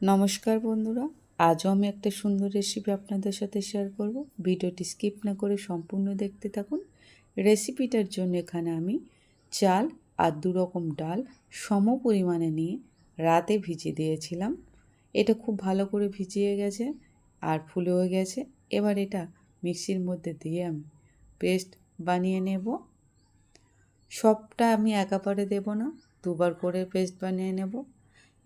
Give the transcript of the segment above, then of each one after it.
নমস্কার বন্ধুরা, আজও আমি একটা সুন্দর রেসিপি আপনাদের সাথে শেয়ার করব। ভিডিওটি স্কিপ না করে সম্পূর্ণ দেখতে থাকুন। রেসিপিটার জন্য এখানে আমি চাল আর দু রকম ডাল সম পরিমাণে নিয়ে রাতে ভিজিয়ে দিয়েছিলাম। এটা খুব ভালো করে ভিজিয়ে গেছে আর ফুলেও গেছে। এবার এটা মিক্সির মধ্যে দিয়ে আমি পেস্ট বানিয়ে নেব। সবটা আমি একাবারে দেব না, দুবার করে পেস্ট বানিয়ে নেব।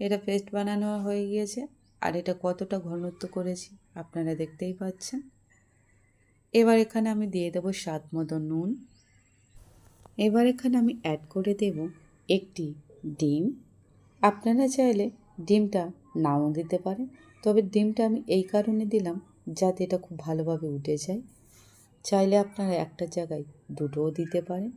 এটা পেস্ট বানানো হয়ে গিয়েছে আর এটা কতটা ঘনত্ব করেছি আপনারা দেখতেই পাচ্ছেন। এবার এখানে আমি দিয়ে দেবো স্বাদ মতো নুন। এবার এখানে আমি অ্যাড করে দেব একটি ডিম। আপনারা চাইলে ডিমটা নাও দিতে পারেন, তবে ডিমটা আমি এই কারণে দিলাম যাতে এটা খুব ভালোভাবে উঠে যায়। চাইলে আপনারা একটা জায়গায় দুটোও দিতে পারেন।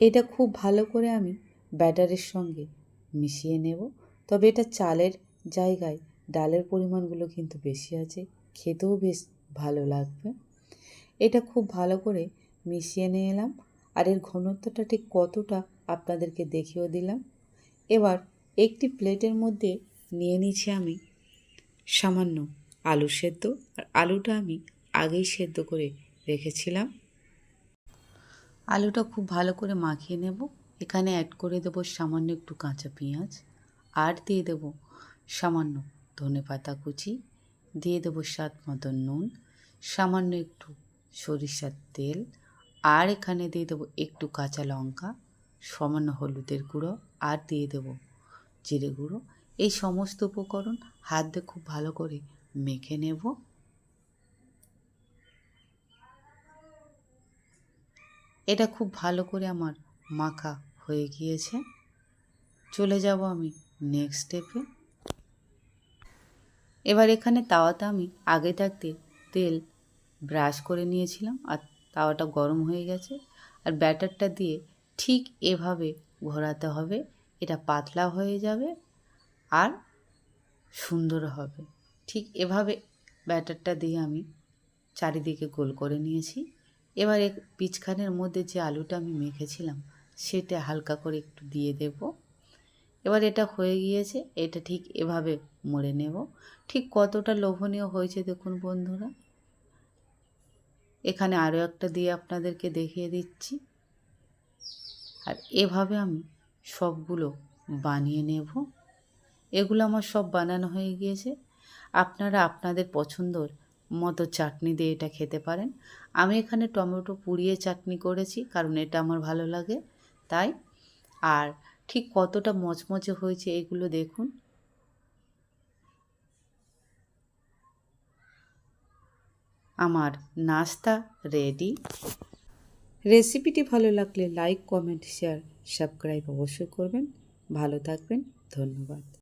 এটা খুব ভালো করে আমি ব্যাটারের সঙ্গে মিশিয়ে নেব। তবে এটা চালের জায়গায় ডালের পরিমাণগুলো কিন্তু বেশি আছে, খেতেও বেশ ভালো লাগবে। এটা খুব ভালো করে মিশিয়ে নিয়ে এলাম, আর এর ঘনত্বটা ঠিক কতটা আপনাদেরকে দেখিয়েও দিলাম। এবার একটি প্লেটের মধ্যে নিয়ে নিচ্ছি আমি সামান্য আলু সেদ্ধ, আর আলুটা আমি আগেই সেদ্ধ করে রেখেছিলাম। আলুটা খুব ভালো করে মাখিয়ে নেব। এখানে অ্যাড করে দেবো সামান্য একটু কাঁচা পেঁয়াজ। আর দিয়ে দেব সামান্য ধনে পাতা কুচি, দিয়ে দেবো স্বাদ মতো নুন, সামান্য একটু সরিষার তেল, আর এখানে দিয়ে দেবো একটু কাঁচা লঙ্কা, সামান্য হলুদের গুঁড়ো, আর দিয়ে দেবো জিরে গুঁড়ো। এই সমস্ত উপকরণ হাত দিয়ে খুব ভালো করে মেখে নেব। এটা খুব ভালো করে আমার মাখা হয়ে গিয়েছে। চলে যাব আমি নেক্সট স্টেপে এবার এখানে তাওয়াতে আমি আগে থাকতে তেল ব্রাশ করে নিয়েছিলাম, আর তাওয়াটা গরম হয়ে গেছে। আর ব্যাটারটা দিয়ে ঠিক এভাবে ঘোরাতে হবে, এটা পাতলা হয়ে যাবে আর সুন্দর হবে। ঠিক এভাবে ব্যাটারটা দিয়ে আমি চারিদিকে গোল করে নিয়েছি। এবার পিচখানের মধ্যে যে আলুটা আমি মেখেছিলাম, সেটা হালকা করে একটু দিয়ে দেব। এবার এটা হয়ে গিয়েছে, এটা ঠিক এভাবে মরে নেব। ঠিক কতটা লোভনীয় হয়েছে দেখুন বন্ধুরা। এখানে আরও একটা দিয়ে আপনাদেরকে দেখিয়ে দিচ্ছি। আর এভাবে আমি সবগুলো বানিয়ে নেব। এগুলো আমার সব বানানো হয়ে গিয়েছে। আপনারা আপনাদের পছন্দর মতো চাটনি দিয়ে এটা খেতে পারেন। আমি এখানে টমেটো পুড়িয়ে চাটনি করেছি, কারণ এটা আমার ভালো লাগে, তাই। আর ঠিক কতটা মচমচে হয়েছে এগুলো দেখুন। আমার নাস্তা রেডি। রেসিপিটি ভালো লাগলে লাইক, কমেন্ট, শেয়ার, সাবস্ক্রাইব অবশ্যই করবেন। ভালো থাকবেন, ধন্যবাদ।